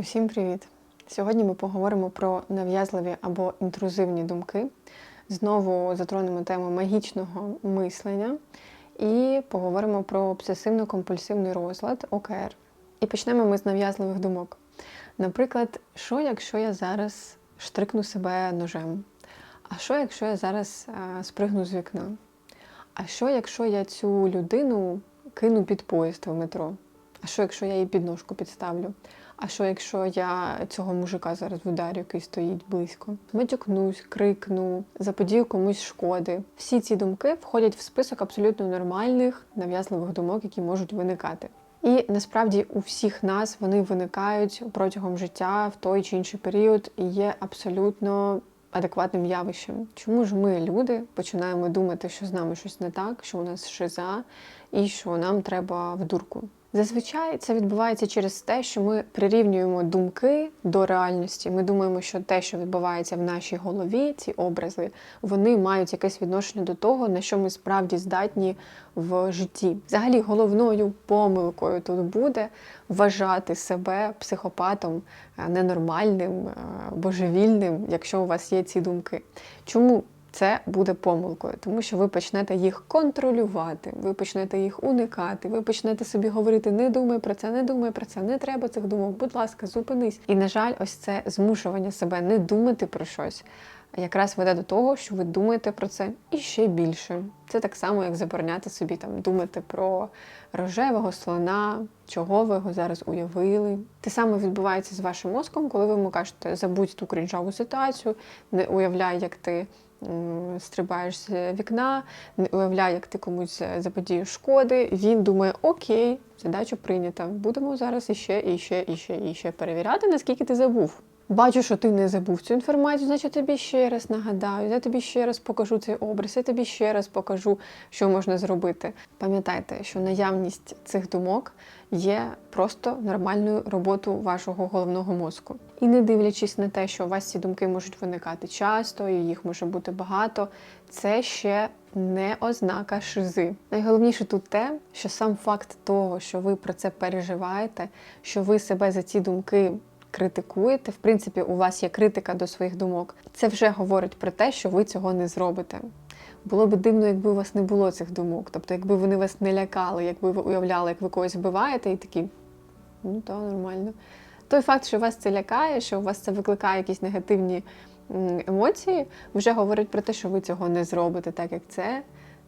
Усім привіт! Сьогодні ми поговоримо про нав'язливі або інтрузивні думки. Знову затронемо тему магічного мислення і поговоримо про обсесивно-компульсивний розлад ОКР. І почнемо ми з нав'язливих думок. Наприклад, що якщо я зараз штрикну себе ножем? А що якщо я зараз е, спригну з вікна? А що якщо я цю людину кину під поїзд в метро? А що якщо я її підножку підставлю? А що якщо я цього мужика зараз вдарю, який стоїть близько? Матюкнусь, крикну, заподію комусь шкоди. Всі ці думки входять в список абсолютно нормальних нав'язливих думок, які можуть виникати. І насправді у всіх нас вони виникають протягом життя в той чи інший період і є абсолютно адекватним явищем. Чому ж ми, люди, починаємо думати, що з нами щось не так, що у нас шиза і що нам треба в дурку? Зазвичай це відбувається через те, що ми прирівнюємо думки до реальності. Ми думаємо, що те, що відбувається в нашій голові, ці образи, вони мають якесь відношення до того, на що ми справді здатні в житті. Взагалі, головною помилкою тут буде вважати себе психопатом е, ненормальним, е, божевільним, якщо у вас є ці думки. Чому? Це буде помилкою, тому що ви почнете їх контролювати, ви почнете їх уникати, ви почнете собі говорити: не думай про це, не думай про це, не треба цих думок, будь ласка, зупинись. І, на жаль, ось це змушування себе не думати про щось, якраз веде до того, що ви думаєте про це і ще більше. Це так само, як забороняти собі там думати про рожевого слона, чого ви його зараз уявили. Те саме відбувається з вашим мозком, коли ви йому кажете, забудь ту крінжаву ситуацію, не уявляй, як ти стрибаєш з вікна, не уявляй, як ти комусь заподієш шкоди. Він думає, окей, задача прийнята. Будемо зараз іще, іще, іще, іще перевіряти, наскільки ти забув. Бачу, що ти не забув цю інформацію, значить тобі ще раз нагадаю, я тобі ще раз покажу цей образ, я тобі ще раз покажу, що можна зробити. Пам'ятайте, що наявність цих думок є просто нормальною роботою вашого головного мозку. І не дивлячись на те, що у вас ці думки можуть виникати часто, і їх може бути багато, це ще не ознака шизи. Найголовніше тут те, що сам факт того, що ви про це переживаєте, що ви себе за ці думки критикуєте, в принципі, у вас є критика до своїх думок. Це вже говорить про те, що ви цього не зробите. Було б дивно, якби у вас не було цих думок. Тобто, якби вони вас не лякали, якби ви уявляли, як ви когось вбиваєте, і такі, ну то нормально. Той факт, що вас це лякає, що у вас це викликає якісь негативні емоції, вже говорить про те, що ви цього не зробите, так як це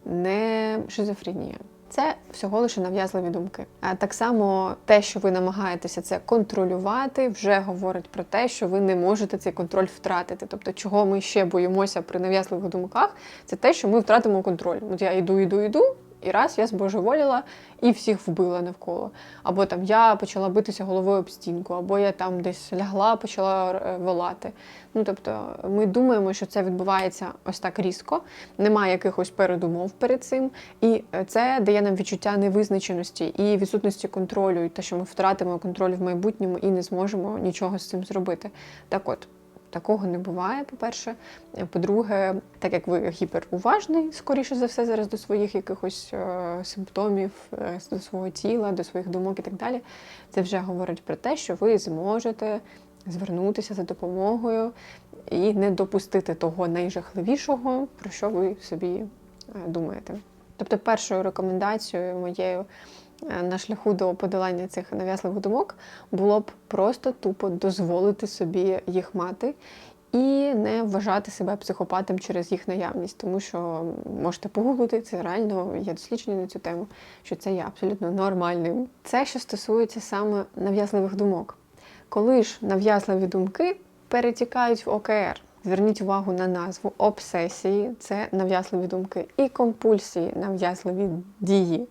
не шизофренія. Це всього лише нав'язливі думки. А так само те, що ви намагаєтеся це контролювати, вже говорить про те, що ви не можете цей контроль втратити. Тобто, чого ми ще боїмося при нав'язливих думках, це те, що ми втратимо контроль. От я йду, йду, йду, і раз я збожеволіла і всіх вбила навколо. Або там я почала битися головою об стінку, або я там десь лягла, почала е, волати. Ну тобто ми думаємо, що це відбувається ось так різко, немає якихось передумов перед цим, і е, це дає нам відчуття невизначеності і відсутності контролю, і те, що ми втратимо контроль в майбутньому і не зможемо нічого з цим зробити. Так от. Такого не буває, по-перше. По-друге, так як ви гіперуважний, скоріше за все, зараз до своїх якихось е, симптомів, е, до свого тіла, до своїх думок і так далі, це вже говорить про те, що ви зможете звернутися за допомогою і не допустити того найжахливішого, про що ви собі е, думаєте. Тобто, першою рекомендацією моєю на шляху до подолання цих нав'язливих думок було б просто тупо дозволити собі їх мати. І не вважати себе психопатом через їх наявність, тому що можете погуглити, це реально є дослідження на цю тему, що це є абсолютно нормальним. Це що стосується саме нав'язливих думок. Коли ж нав'язливі думки перетікають в ОКР, зверніть увагу на назву обсесії це нав'язливі думки, і компульсії нав'язливі дії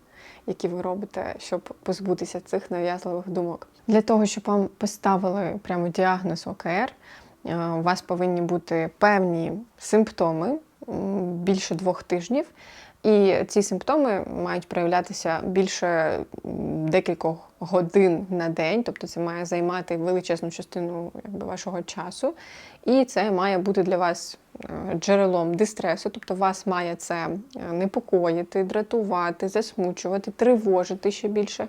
які ви робите, щоб позбутися цих нав'язливих думок. Для того, щоб вам поставили прямо діагноз ОКР, е, у вас повинні бути певні симптоми більше двох тижнів. І ці симптоми мають проявлятися більше декількох годин на день, тобто це має займати величезну частину якби, вашого часу. І це має бути для вас е, джерелом дистресу, тобто вас має це е, непокоїти, дратувати, засмучувати, тривожити ще більше.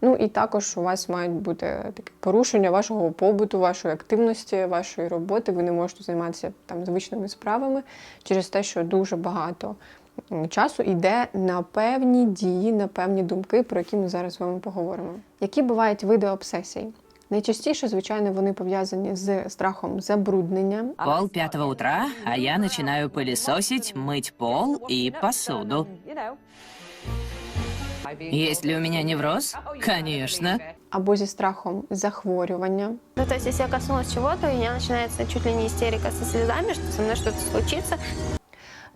Ну і також у вас мають бути такі порушення вашого побуту, вашої активності, вашої роботи. Ви не можете займатися там звичними справами через те, що дуже багато часу йде на певні дії, на певні думки, про які ми зараз з вами поговоримо. Які бувають види обсесій? Найчастіше, звичайно, вони пов'язані з страхом забруднення, Пол пятого утра, а я начинаю пылесосить, мыть пол и посуду. Есть ли у меня невроз? Конечно. або зі страхом захворювання, Ну, то есть, если я коснулась чего-то, у меня начинается чуть ли не истерика со слезами, что со мной что-то случится.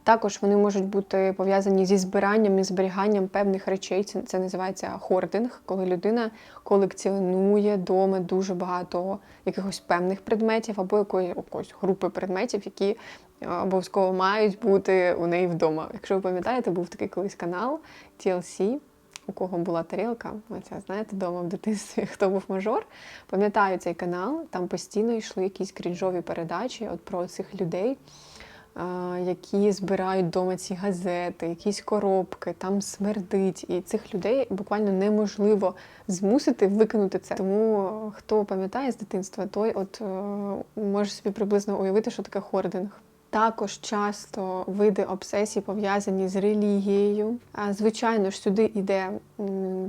Також вони можуть бути пов'язані зі збиранням і зберіганням певних речей. Це, це називається хординг, коли людина колекціонує вдома дуже багато якихось певних предметів або якої, якоїсь групи предметів, які е, обов'язково мають бути у неї вдома. Якщо ви пам'ятаєте, був такий колись канал TLC, у кого була тарілка, оця, знаєте, вдома в дитинстві, хто був мажор. Пам'ятаю цей канал, там постійно йшли якісь крінжові передачі от про цих людей які збирають вдома ці газети, якісь коробки, там смердить. І цих людей буквально неможливо змусити викинути це. Тому е, хто пам'ятає з дитинства, той от е, може собі приблизно уявити, що таке хординг. Також часто види обсесій пов'язані з релігією. Звичайно ж, сюди йде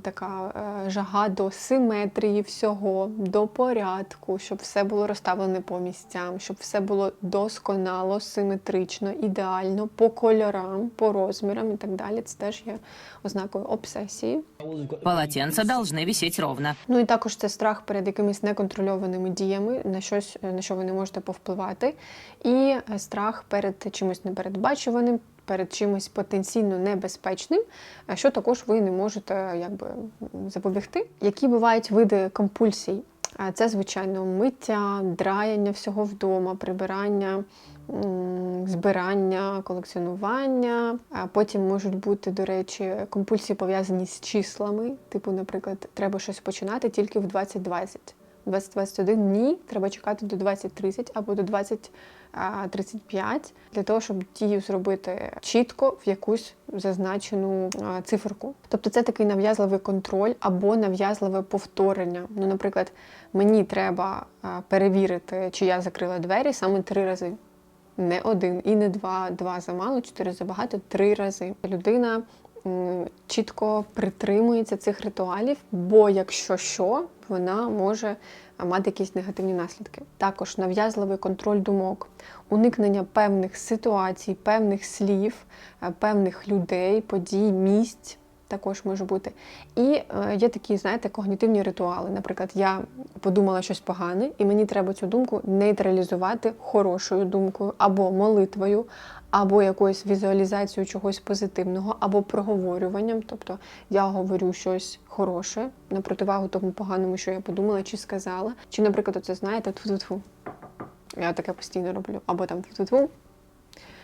така е, жага до симетрії всього, до порядку, щоб все було розставлене по місцям, щоб все було досконало, симетрично, ідеально, по кольорам, по розмірам і так далі. Це теж є ознакою обсесії. Полотенца должны висеть ровно. Ну і також це страх перед якимись неконтрольованими діями, на щось, на що ви не можете повпливати, і е, страх перед чимось непередбачуваним, перед чимось потенційно небезпечним, е, що також ви не можете якби запобігти. Які бувають види компульсій? Це, звичайно, миття, драяння всього вдома, прибирання, збирання, колекціонування. Потім можуть бути, до речі, компульсії пов'язані з числами. Типу, наприклад, треба щось починати тільки в 2020. 2021 ні, треба чекати до 2030 або до 2035 для того, щоб дію зробити чітко в якусь зазначену циферку. Тобто це такий нав'язливий контроль або нав'язливе повторення. Ну, наприклад, мені треба перевірити, чи я закрила двері саме три рази. Не один і не два, два замало, чотири забагато, три рази. Людина чітко притримується цих ритуалів, бо якщо що, вона може мати якісь негативні наслідки. Також нав'язливий контроль думок, уникнення певних ситуацій, певних слів, е, певних людей, подій, місць. Також може бути. І е, є такі, знаєте, когнітивні ритуали. Наприклад, я подумала щось погане, і мені треба цю думку нейтралізувати хорошою думкою, або молитвою, або якоюсь візуалізацією чогось позитивного, або проговорюванням. Тобто я говорю щось хороше на противагу тому поганому, що я подумала чи сказала. Чи, наприклад, оце знаєте, тфу-тфу. Я таке постійно роблю. Або там тфу-тфу.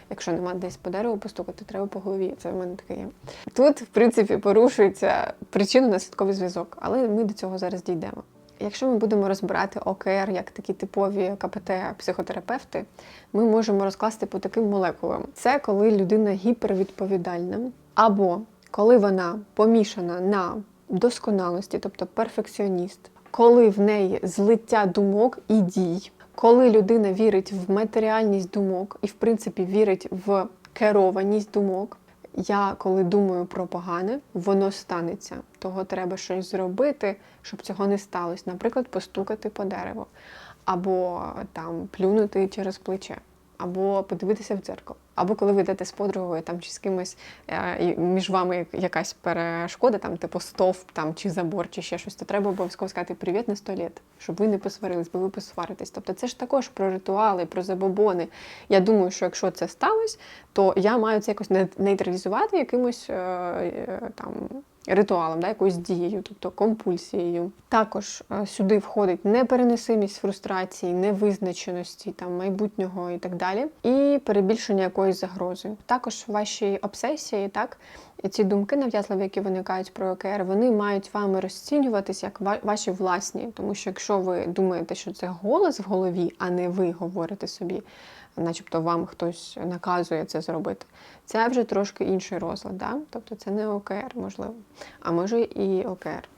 Якщо нема десь по дереву постукати, треба по голові. Це в мене таке є. Тут, в принципі, порушується причинно-наслідковий зв'язок, але ми до цього зараз дійдемо. Якщо ми будемо розбирати ОКР як такі типові КПТ-психотерапевти, ми можемо розкласти по таким молекулам. Це коли людина гіпервідповідальна, або коли вона помішана на досконалості, тобто перфекціоніст, коли в неї злиття думок і дій, коли людина вірить в матеріальність думок і, в принципі, вірить в керованість думок. Я коли думаю про погане, воно станеться. Того треба щось зробити, щоб цього не сталося. Наприклад, постукати по дереву, або там плюнути через плече, або подивитися в дзеркало. Або коли ви йдете з подругою там чи з кимось е, між вами якась перешкода, там типу стовп там чи забор, чи ще щось, то треба обов'язково сказати привіт на століт, щоб ви не посварились, бо ви посваритесь. Тобто це ж також про ритуали, про забобони. Я думаю, що якщо це сталося, то я маю це якось нейтралізувати якимось е, е, там. Ритуалом, да, якоюсь дією, тобто компульсією. Також е, сюди входить непереносимість фрустрації, невизначеності, там, майбутнього і так далі, і перебільшення якоїсь загрози. Також ваші обсесії, так, ці думки нав'язливі, які виникають про ОКР, вони мають вами розцінюватися як ваші власні. Тому що якщо ви думаєте, що це голос в голові, а не ви говорите собі, начебто вам хтось наказує це зробити, це вже трошки інший розлад. Да? Тобто це не ОКР, можливо. А може і ОКР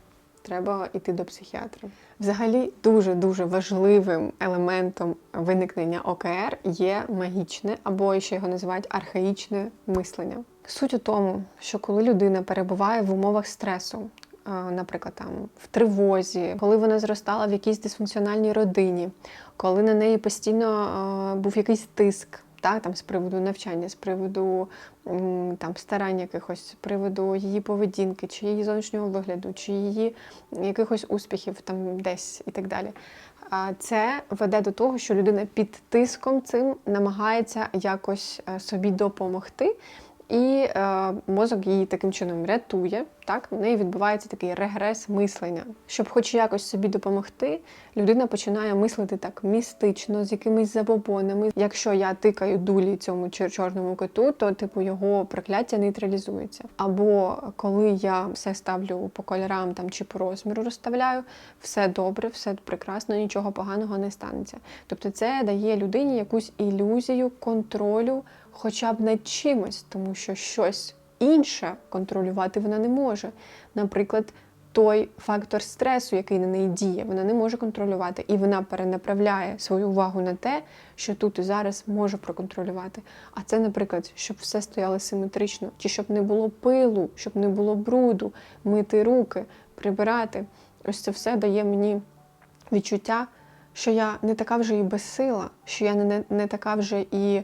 треба йти до психіатра. Взагалі, дуже дуже важливим елементом виникнення ОКР є магічне, або ще його називають архаїчне мислення. Суть у тому, що коли людина перебуває в умовах стресу, наприклад, там в тривозі, коли вона зростала в якійсь дисфункціональній родині, коли на неї постійно е, був якийсь тиск, так, там з приводу навчання, з приводу там старань якихось, з приводу її поведінки, чи її зовнішнього вигляду, чи її якихось успіхів там десь і так далі. Це веде до того, що людина під тиском цим намагається якось е, собі допомогти. І е, мозок її таким чином рятує. Так, в неї відбувається такий регрес мислення. Щоб хоч якось собі допомогти, людина починає мислити так містично, з якимись забобонами. Якщо я тикаю дулі цьому чор- чорному коту, то типу його прокляття нейтралізується. Або коли я все ставлю по кольорам там чи по розміру розставляю, все добре, все прекрасно, нічого поганого не станеться. Тобто це дає людині якусь ілюзію контролю хоча б над чимось, тому що щось інше контролювати вона не може. Наприклад, той фактор стресу, який на неї діє, вона не може контролювати, і вона перенаправляє свою увагу на те, що тут і зараз може проконтролювати. А це, наприклад, щоб все стояло симетрично, чи щоб не було пилу, щоб не було бруду, мити руки, прибирати. Ось це все дає мені відчуття, що я не така вже і безсила, що я не, не така вже і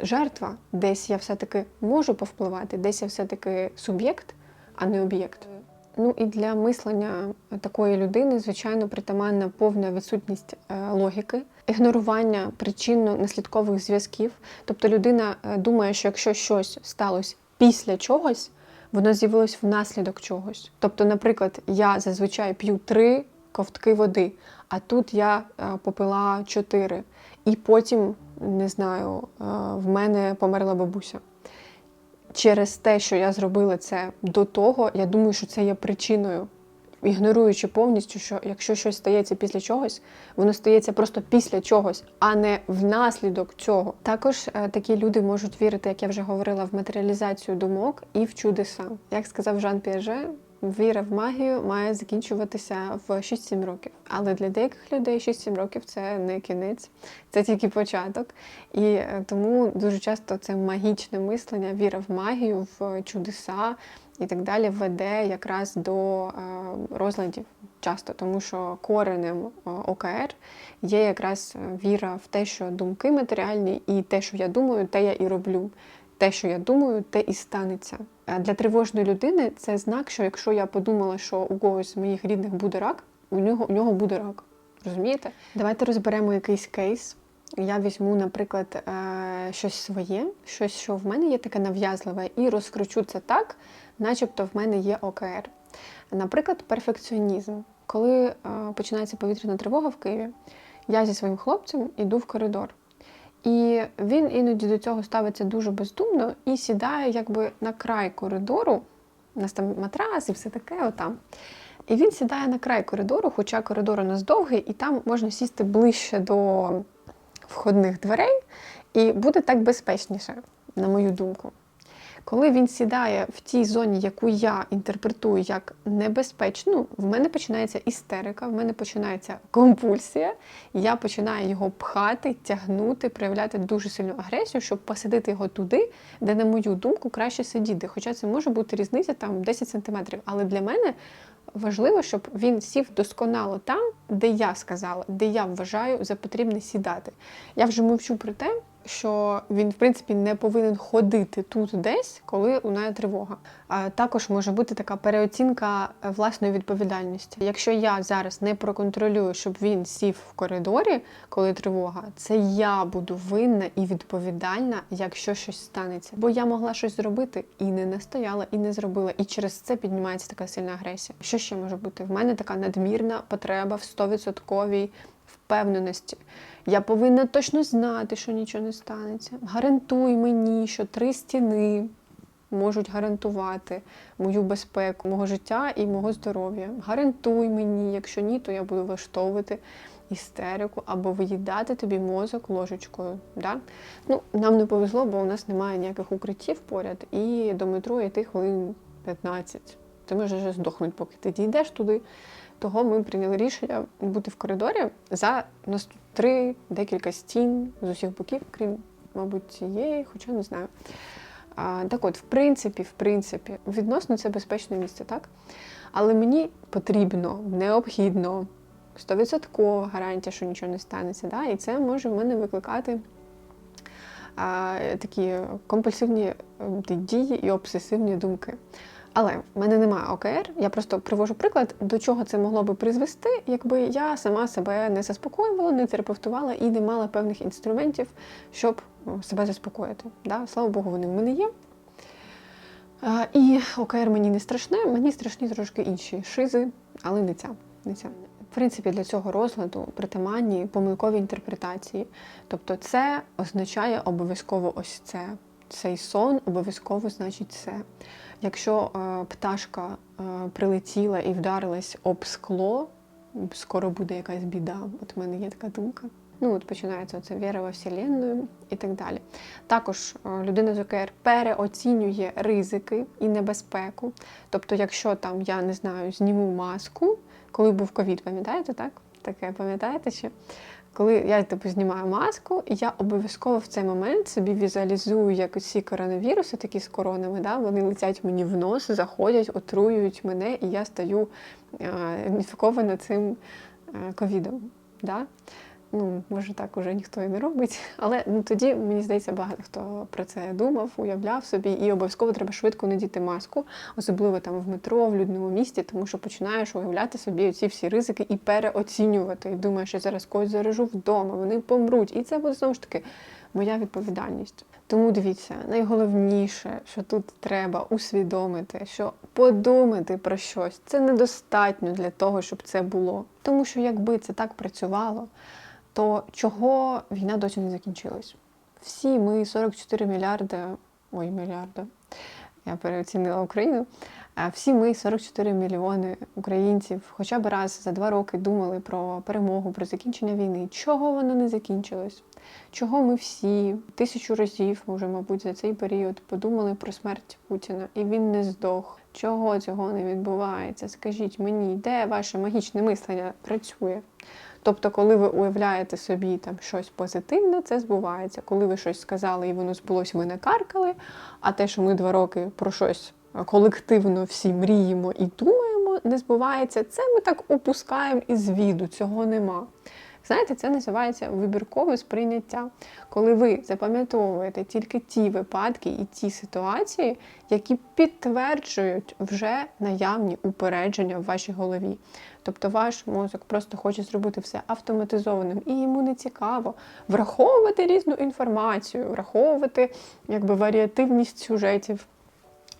жертва, десь я все-таки можу повпливати, десь я все-таки суб'єкт, а не об'єкт. Ну і для мислення такої людини, звичайно, притаманна повна відсутність е, логіки, ігнорування причинно-наслідкових зв'язків. Тобто людина е, думає, що якщо щось сталося після чогось, воно з'явилось внаслідок чогось. Тобто, наприклад, я зазвичай п'ю три ковтки води, а тут я е, попила чотири. І потім, не знаю, е, в мене померла бабуся. Через те, що я зробила це до того, я думаю, що це є причиною, ігноруючи повністю, що якщо щось стається після чогось, воно стається просто після чогось, а не внаслідок цього. Також е, такі люди можуть вірити, як я вже говорила, в матеріалізацію думок і в чудеса. Як сказав Жан Піаже, віра в магію має закінчуватися в 6-7 років. Але для деяких людей 6-7 років це не кінець, це тільки початок. І е, тому дуже часто це магічне мислення, віра в магію, в чудеса і так далі веде якраз до е, розладів часто, тому що коренем е, ОКР є якраз віра в те, що думки матеріальні, і те, що я думаю, те я і роблю. Те, що я думаю, те і станеться. А Для тривожної людини це знак, що якщо я подумала, що у когось з моїх рідних буде рак, у нього, у нього буде рак. Розумієте? Давайте розберемо якийсь кейс. Я візьму, наприклад, е, щось своє, щось, що в мене є таке нав'язливе, і розкручу це так, начебто в мене є ОКР. Наприклад, перфекціонізм. Коли е, починається повітряна тривога в Києві, я зі своїм хлопцем іду в коридор. І він іноді до цього ставиться дуже бездумно і сідає якби на край коридору. У нас там матрас і все таке отам. І він сідає на край коридору, хоча коридор у нас довгий, і там можна сісти ближче до входних дверей, і буде так безпечніше, на мою думку. Коли він сідає в тій зоні, яку я інтерпретую як небезпечну, в мене починається істерика, в мене починається компульсія, я починаю його пхати, тягнути, проявляти дуже сильну агресію, щоб посадити його туди, де, на мою думку, краще сидіти. Хоча це може бути різниця там 10 сантиметрів. Але для мене важливо, щоб він сів досконало там, де я сказала, де я вважаю за потрібне сідати. Я вже мовчу про те, що він, в принципі, не повинен ходити тут десь, коли лунає тривога. А також може бути така переоцінка е, власної відповідальності. Якщо я зараз не проконтролюю, щоб він сів в коридорі, коли тривога, це я буду винна і відповідальна, якщо щось станеться. Бо я могла щось зробити і не настояла, і не зробила. І через це піднімається така сильна агресія. Що ще може бути? В мене така надмірна потреба в 100% впевненості. Я повинна точно знати, що нічого не станеться. Гарантуй мені, що три стіни можуть гарантувати мою безпеку, мого життя і мого здоров'я. Гарантуй мені, якщо ні, то я буду влаштовувати істерику або виїдати тобі мозок ложечкою. Да? Ну, нам не повезло, бо у нас немає ніяких укриттів поряд, і до метро йти хвилин 15. ти можеш здохнути, поки ти дійдеш туди. Того ми прийняли рішення бути в коридорі за нас три декілька стін з усіх боків, крім, мабуть, цієї, хоча не знаю. А, так от, в принципі, в принципі, відносно це безпечне місце, так? Але мені потрібно, необхідно, 100% гарантія, що нічого не станеться. Да? І це може в мене викликати а, такі компульсивні дії і обсесивні думки. Але в мене немає ОКР. Я просто привожу приклад, до чого це могло би призвести, якби я сама себе не заспокоювала, не терапевтувала і не мала певних інструментів, щоб себе заспокоїти. Да? Слава Богу, вони в мене є. А, і ОКР мені не страшне, мені страшні трошки інші шизи, але не ця. Не ця. В принципі, для цього розладу притаманні помилкові інтерпретації. Тобто, це означає обов'язково ось це. Цей сон обов'язково значить це. Якщо е, пташка е, прилетіла і вдарилась об скло, скоро буде якась біда. От в мене є така думка. Ну, от починається оце віра во Вселенную і так далі. Також е, людина з ОКР переоцінює ризики і небезпеку. Тобто, якщо там, я не знаю, зніму маску, коли був ковід, пам'ятаєте, так? Таке пам'ятаєте ще? Коли я типу знімаю маску, я обов'язково в цей момент собі візуалізую, як усі коронавіруси, такі з коронами, да, вони летять мені в нос, заходять, отруюють мене, і я стаю е, інфікована цим е, ковідом. Да? Ну, може, так уже ніхто і не робить. Але ну, тоді, мені здається, багато хто про це думав, уявляв собі, і обов'язково треба швидко надіти маску, особливо там в метро, в людному місті, тому що починаєш уявляти собі ці всі ризики і переоцінювати. І думаєш, я зараз когось заражу вдома, вони помруть. І це буде знову ж таки моя відповідальність. Тому дивіться, найголовніше, що тут треба усвідомити, що подумати про щось це недостатньо для того, щоб це було. Тому що якби це так працювало, то чого війна досі не закінчилась? Всі ми 44 мільярди, ой, мільярда, я переоцінила Україну. Всі ми 44 мільйони українців, хоча б раз за два роки думали про перемогу, про закінчення війни. Чого воно не закінчилось? Чого ми всі тисячу разів, може, мабуть, за цей період подумали про смерть Путіна, і він не здох. Чого цього не відбувається? Скажіть мені, де ваше магічне мислення працює? Тобто, коли ви уявляєте собі там щось позитивне, це збувається. Коли ви щось сказали і воно збулось, ви не каркали. А те, що ми два роки про щось колективно всі мріємо і думаємо, не збувається, це ми так опускаємо із віду, цього нема. Знаєте, це називається вибіркове сприйняття, коли ви запам'ятовуєте тільки ті випадки і ті ситуації, які підтверджують вже наявні упередження в вашій голові. Тобто ваш мозок просто хоче зробити все автоматизованим, і йому не цікаво враховувати різну інформацію, враховувати якби варіативність сюжетів.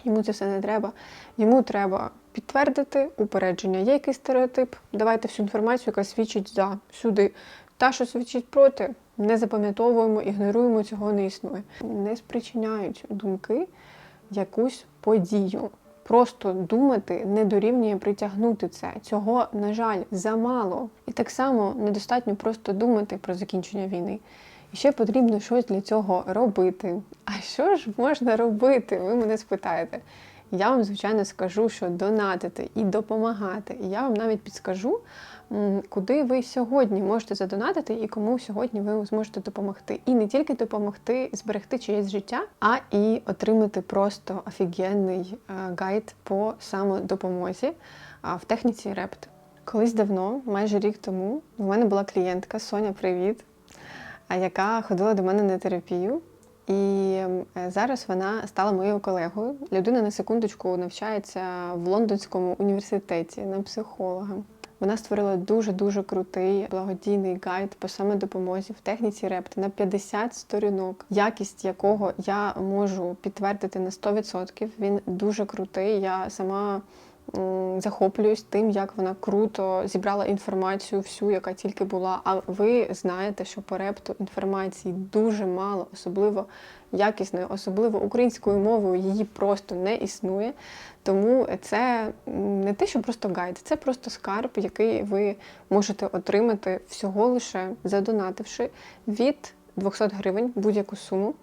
Йому це все не треба. Йому треба підтвердити упередження. Є якийсь стереотип. Давайте всю інформацію, яка свідчить за сюди. Та, що свідчить проти, не запам'ятовуємо, ігноруємо, цього не існує. Не спричиняють думки якусь подію. Просто думати не дорівнює притягнути це. Цього, на жаль, замало. І так само недостатньо просто думати про закінчення війни. І ще потрібно щось для цього робити. А що ж можна робити? Ви мене спитаєте. Я вам, звичайно, скажу, що донатити і допомагати. І я вам навіть підскажу, куди ви сьогодні можете задонатити і кому сьогодні ви зможете допомогти. І не тільки допомогти зберегти чиєсь життя, а і отримати просто офігенний е, гайд по самодопомозі в техніці репт. Колись давно, майже рік тому, в мене була клієнтка Соня, привіт, яка ходила до мене на терапію. І е, зараз вона стала моєю колегою. Людина на секундочку навчається в Лондонському університеті на психолога. Вона створила дуже-дуже крутий благодійний гайд по самодопомозі в техніці репт на 50 сторінок, якість якого я можу підтвердити на 100%. Він дуже крутий. Я сама захоплююсь тим, як вона круто зібрала інформацію всю, яка тільки була. А ви знаєте, що по репту інформації дуже мало, особливо якісної, особливо українською мовою її просто не існує. Тому це не те, що просто гайд, це просто скарб, який ви можете отримати всього лише задонативши від 200 гривень будь-яку суму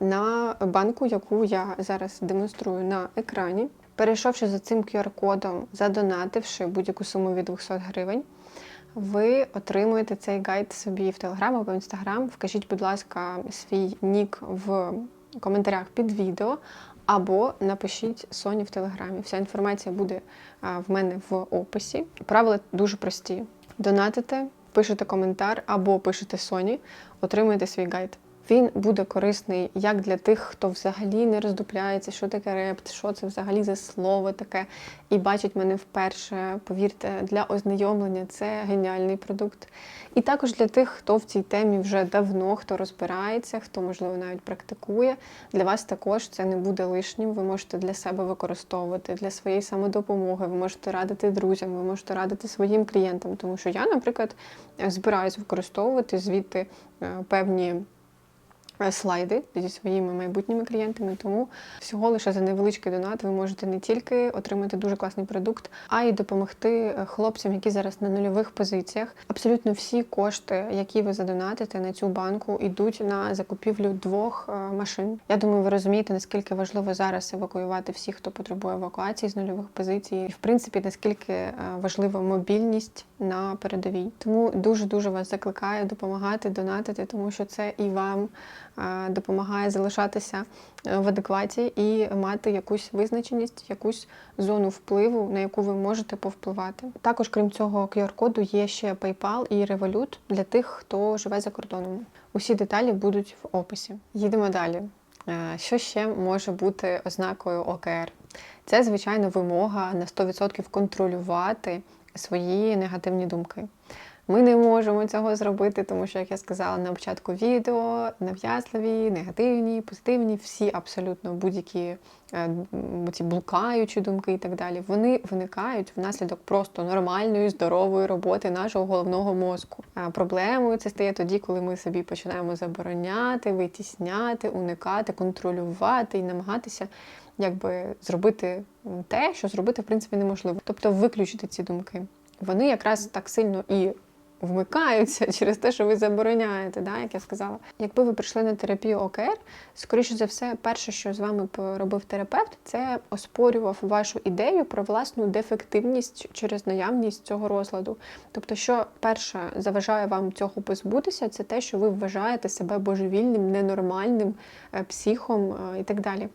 на банку, яку я зараз демонструю на екрані. Перейшовши за цим QR-кодом, задонативши будь-яку суму від 200 гривень, ви отримуєте цей гайд собі в Телеграм або в Інстаграм. Вкажіть, будь ласка, свій нік в коментарях під відео, або напишіть Соні в Телеграмі. Вся інформація буде в мене в описі. Правила дуже прості: донатите, пишете коментар або пишете Соні, отримуєте свій гайд. Він буде корисний як для тих, хто взагалі не роздупляється, що таке репт, що це взагалі за слово таке, і бачить мене вперше. Повірте, для ознайомлення це геніальний продукт. І також для тих, хто в цій темі вже давно, хто розбирається, хто можливо навіть практикує. Для вас також це не буде лишнім. Ви можете для себе використовувати для своєї самодопомоги. Ви можете радити друзям, ви можете радити своїм клієнтам. Тому що я, наприклад, збираюсь використовувати звідти е, певні слайди зі своїми майбутніми клієнтами. Тому всього лише за невеличкий донат ви можете не тільки отримати дуже класний продукт, а й допомогти е, хлопцям, які зараз на нульових позиціях. Абсолютно всі кошти, які ви задонатите на цю банку, йдуть на закупівлю двох е, машин. Я думаю, ви розумієте, наскільки важливо зараз евакуювати всіх, хто потребує евакуації з нульових позицій, і в принципі наскільки е, важлива мобільність на передовій. Тому дуже дуже вас закликаю допомагати, донатити, тому що це і вам допомагає залишатися е, в адекваті і мати якусь визначеність, якусь зону впливу, на яку ви можете повпливати. Також, крім цього QR-коду, є ще PayPal і Revolut для тих, хто живе за кордоном. Усі деталі будуть в описі. Їдемо далі. Е, Що ще може бути ознакою ОКР? Це, звичайно, вимога на 100% контролювати свої негативні думки. Ми не можемо цього зробити, тому що, як я сказала на початку відео, нав'язливі, негативні, позитивні, всі абсолютно будь-які е, ці блукаючі думки і так далі, вони виникають внаслідок просто нормальної, здорової роботи нашого головного мозку. Проблемою це стає тоді, коли ми собі починаємо забороняти, витісняти, уникати, контролювати і намагатися якби зробити те, що зробити в принципі неможливо. Тобто виключити ці думки. Вони якраз так сильно і вмикаються через те, що ви забороняєте, да, як я сказала. Якби ви прийшли на терапію ОКР, скоріше за все, перше, що з вами поробив терапевт, це оспорював вашу ідею про власну дефективність через наявність цього розладу. Тобто, що перше заважає вам цього позбутися, це те, що ви вважаєте себе божевільним, ненормальним е, психом е, і так далі.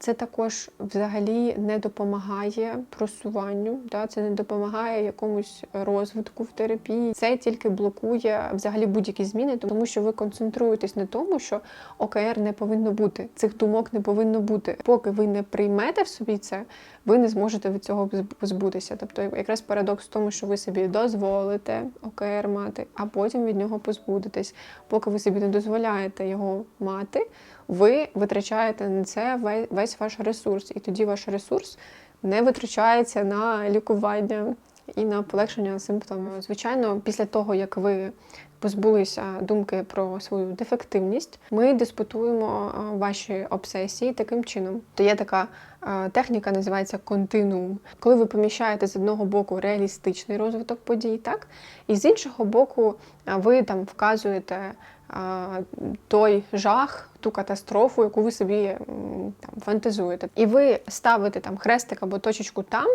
Це також взагалі не допомагає просуванню, да? це не допомагає якомусь розвитку в терапії. Це тільки блокує взагалі будь-які зміни, тому що ви концентруєтесь на тому, що ОКР не повинно бути, цих думок не повинно бути. Поки ви не приймете в собі це, ви не зможете від цього позбутися. Тобто, якраз парадокс в тому, що ви собі дозволите ОКР мати, а потім від нього позбудетесь. Поки ви собі не дозволяєте його мати, ви витрачаєте на це весь, ваш ресурс, і тоді ваш ресурс не витрачається на лікування і на полегшення симптомів. Звичайно, після того, як ви позбулися думки про свою дефективність, ми диспутуємо ваші обсесії таким чином. То є така техніка, називається континуум. Коли ви поміщаєте з одного боку реалістичний розвиток подій, так і з іншого боку, ви там вказуєте той жах, ту катастрофу, яку ви собі там фантазуєте. І ви ставите там хрестик або точечку там,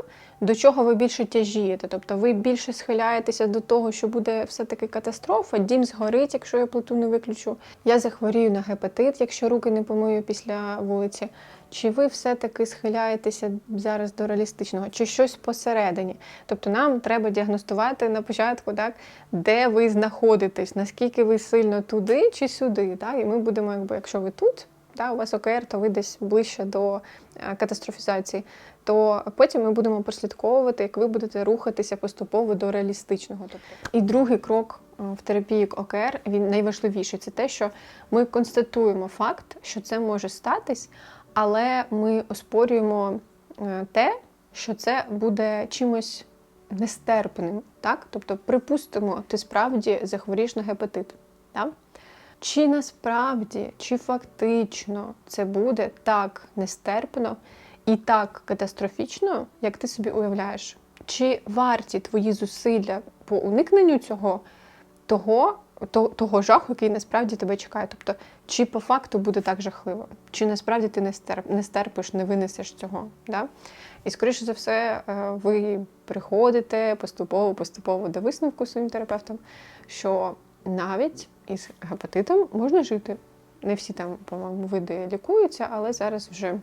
до чого ви більше тяжієте. Тобто ви більше схиляєтеся до того, що буде все-таки катастрофа, дім згорить, якщо я плиту не виключу. Я захворію на гепатит, якщо руки не помию після вулиці. Чи ви все-таки схиляєтеся зараз до реалістичного, чи щось посередині? Тобто нам треба діагностувати на початку, так, де ви знаходитесь, наскільки ви сильно туди чи сюди. Так? І ми будемо, якби, якщо ви тут, та, у вас ОКР, то ви десь ближче до е, катастрофізації, то потім ми будемо прослідковувати, як ви будете рухатися поступово до реалістичного. Тобто. І другий крок е, в терапії ОКР, він найважливіший, це те, що ми констатуємо факт, що це може статись, але ми оспорюємо е, те, що це буде чимось нестерпним. Так? Тобто, припустимо, ти справді захворієш на гепатит. Так? Чи насправді, чи фактично це буде так нестерпно і так катастрофічно, як ти собі уявляєш? Чи варті твої зусилля по уникненню цього того, то- того жаху, який насправді тебе чекає. Тобто, чи по факту буде так жахливо, чи насправді ти не стерп, не стерпиш, не винесеш цього. Да? І скоріше за все, е, ви приходите поступово, поступово до висновку своїм терапевтом, що навіть із гепатитом можна жити. Не всі там, по-моєму, види лікуються, але зараз вже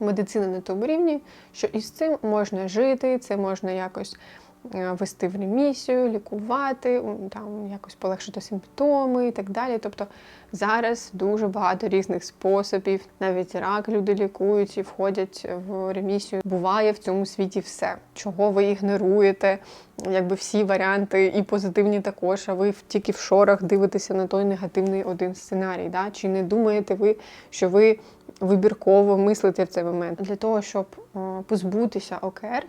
медицина на тому рівні, що із цим можна жити, це можна якось вести в ремісію, лікувати, там якось полегшити симптоми і так далі. Тобто зараз дуже багато різних способів. Навіть рак люди лікують і входять в ремісію. Буває в цьому світі все, чого ви ігноруєте, якби всі варіанти, і позитивні також. А ви тільки в шорах дивитеся на той негативний один сценарій. Да? Чи не думаєте ви, що ви вибірково мислити в цей момент? Для того, щоб е, позбутися ОКР,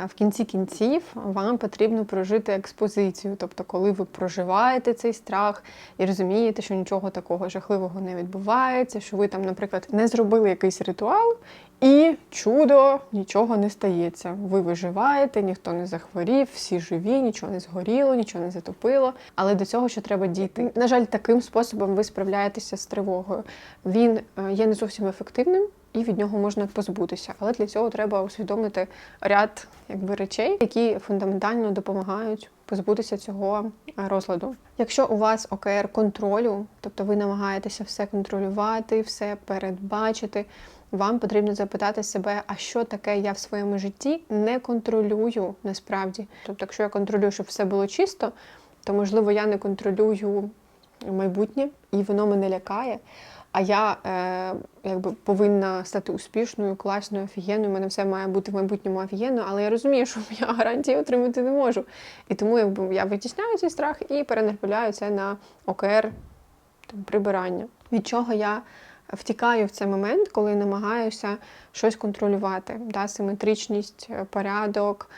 е, в кінці кінців вам потрібно прожити експозицію. Тобто, коли ви проживаєте цей страх і розумієте, що нічого такого жахливого не відбувається, що ви там, наприклад, не зробили якийсь ритуал, і чудо, нічого не стається. Ви виживаєте, ніхто не захворів, всі живі, нічого не згоріло, нічого не затопило. Але до цього ще треба дійти. На жаль, таким способом ви справляєтеся з тривогою. Він е, є не зовсім ефективним. І від нього можна позбутися, але для цього треба усвідомити ряд якби речей, які фундаментально допомагають позбутися цього е, розладу. Якщо у вас ОКР контролю, тобто ви намагаєтеся все контролювати, все передбачити, вам потрібно запитати себе, а що таке я в своєму житті не контролюю насправді. Тобто, якщо я контролюю, щоб все було чисто, то можливо я не контролюю майбутнє, і воно мене лякає. А я е, якби повинна стати успішною, класною, офігенною. У мене все має бути в майбутньому офігенно, але я розумію, що я гарантії отримати не можу. І тому якби я витісняю цей страх і перенаправляю це на ОКР там, прибирання. Від чого я втікаю в цей момент, коли намагаюся щось контролювати. Да? Симетричність, е, порядок,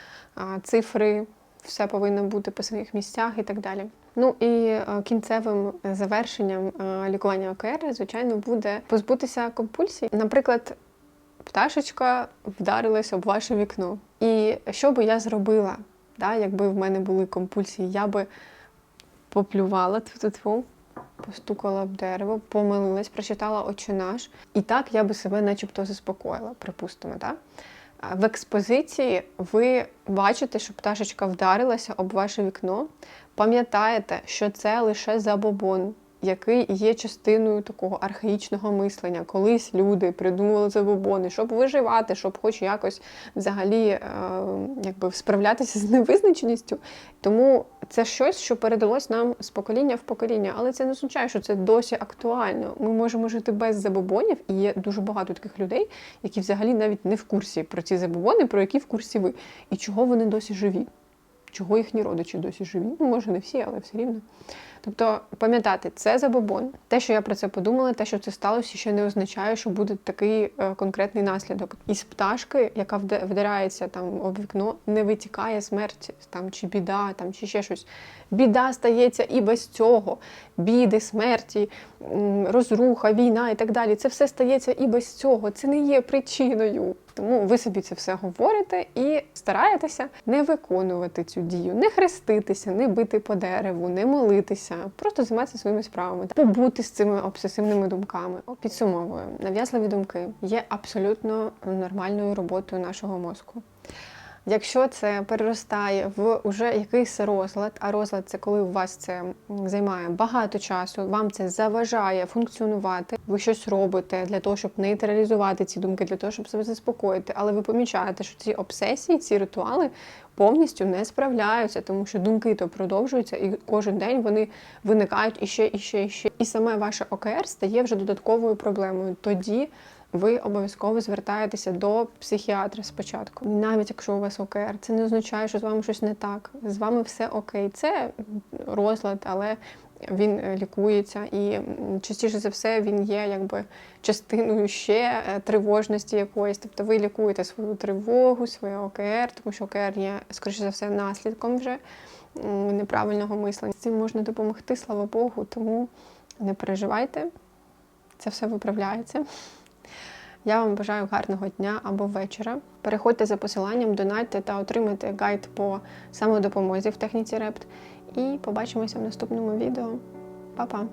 цифри, все повинно бути по своїх місцях і так далі. Ну і е, кінцевим завершенням е, лікування ОКР, звичайно, буде позбутися компульсій. Наприклад, пташечка вдарилась об ваше вікно. І що би я зробила, да, якби в мене були компульсії, я би поплювала тьфу-тьфу, постукала б дерево, помилилась, прочитала «Отче наш. І так я би себе начебто заспокоїла, припустимо. так? В експозиції ви бачите, що пташечка вдарилася об ваше вікно. Пам'ятаєте, що це лише забобон, який є частиною такого архаїчного мислення. Колись люди придумували забобони, щоб виживати, щоб хоч якось взагалі е, якби справлятися з невизначеністю. Тому це щось, що передалось нам з покоління в покоління, але це не означає, що це досі актуально. Ми можемо жити без забобонів, і є дуже багато таких людей, які взагалі навіть не в курсі про ці забобони, про які в курсі ви, і чого вони досі живі. Чого їхні родичі досі живі? Ну, може, не всі, але все рівно. Тобто, пам'ятати, це забобон. Те, що я про це подумала, те, що це сталося, ще не означає, що буде такий е, конкретний наслідок. Із пташки, яка вда- вдарається там об вікно, не витікає смерть там, чи біда, там, чи ще щось. Біда стається і без цього. Біди, смерті, розруха, війна і так далі. Це все стається і без цього. Це не є причиною. Тому ви собі це все говорите і стараєтеся не виконувати цю дію, не хреститися, не бити по дереву, не молитися, просто займатися своїми справами, побути з цими обсесивними думками. Підсумовую, нав'язливі думки є абсолютно нормальною роботою нашого мозку. Якщо це переростає в уже якийсь розлад, а розлад це коли у вас це займає багато часу, вам це заважає функціонувати, ви щось робите для того, щоб нейтралізувати ці думки, для того, щоб себе заспокоїти, але ви помічаєте, що ці обсесії, ці ритуали повністю не справляються, тому що думки то продовжуються, і кожен день вони виникають іще, іще, іще. І саме ваше ОКР стає вже додатковою проблемою. Тоді ви обов'язково звертаєтеся до психіатра спочатку. Навіть якщо у вас ОКР, це не означає, що з вами щось не так. З вами все окей. Це розлад, але він е, лікується, і частіше за все він є якби частиною ще е, тривожності якоїсь. Тобто ви лікуєте свою тривогу, своє ОКР, тому що ОКР є, скоріше за все, наслідком вже неправильного мислення. З цим можна допомогти, слава Богу, тому не переживайте, це все виправляється. Я вам бажаю гарного дня або вечора. Переходьте за посиланням, донайте та отримайте гайд по самодопомозі в техніці Репт. І побачимося в наступному відео. Па-па!